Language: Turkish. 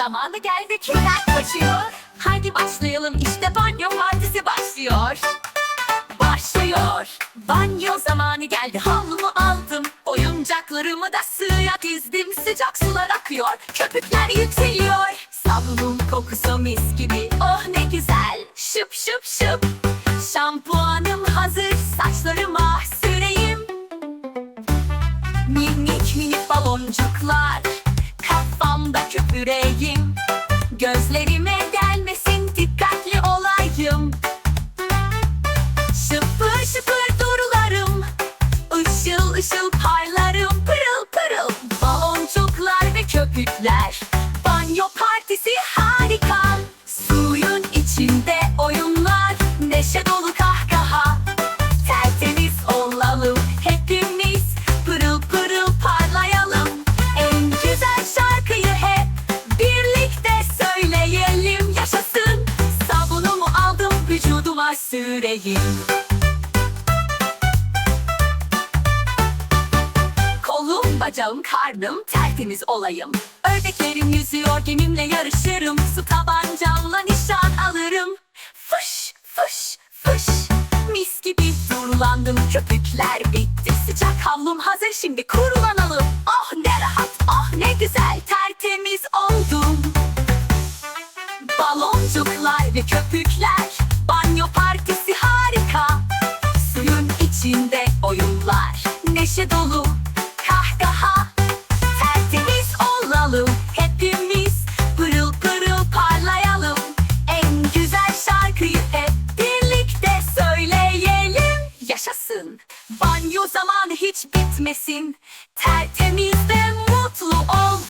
Zamanı geldi kimler kaçıyor? Haydi başlayalım işte banyo partisi başlıyor. Başlıyor. Banyo zamanı geldi havlumu aldım. Oyuncaklarımı da suya dizdim Sıcak sular akıyor. Köpükler yükseliyor. Sabunun kokusu mis gibi oh ne güzel. Şıp şıp şıp. Şampuanım hazır saçlarıma süreyim. Minik minik baloncuklar. Kafamda köpüreyim Gözlerime gelmesin dikkatli olayım. Şıpır şıpır durularım. Işıl ışıl parlarım Pırıl pırıl. Baloncuklar ve köpükler. Banyo partisi harika. Suyun içinde oyunlar. Neşe dolu süreyim Kolum, bacağım, karnım tertemiz olayım. Ördeklerim yüzüyor gemimle yarışırım. Su tabancamla nişan alırım. Fış fış fış. Mis gibi durulandım köpükler bitti. Sıcak havlum hazır şimdi kurulanalım. Oh ne rahat oh ne güzel tertemiz oldum. Baloncuklar ve köpükler neşe dolu. Kahkaha Tertemiz olalım. Hepimiz pırıl pırıl parlayalım. En güzel şarkıyı hep birlikte söyleyelim. Yaşasın. Banyo zaman hiç bitmesin. Tertemiz ve mutlu ol.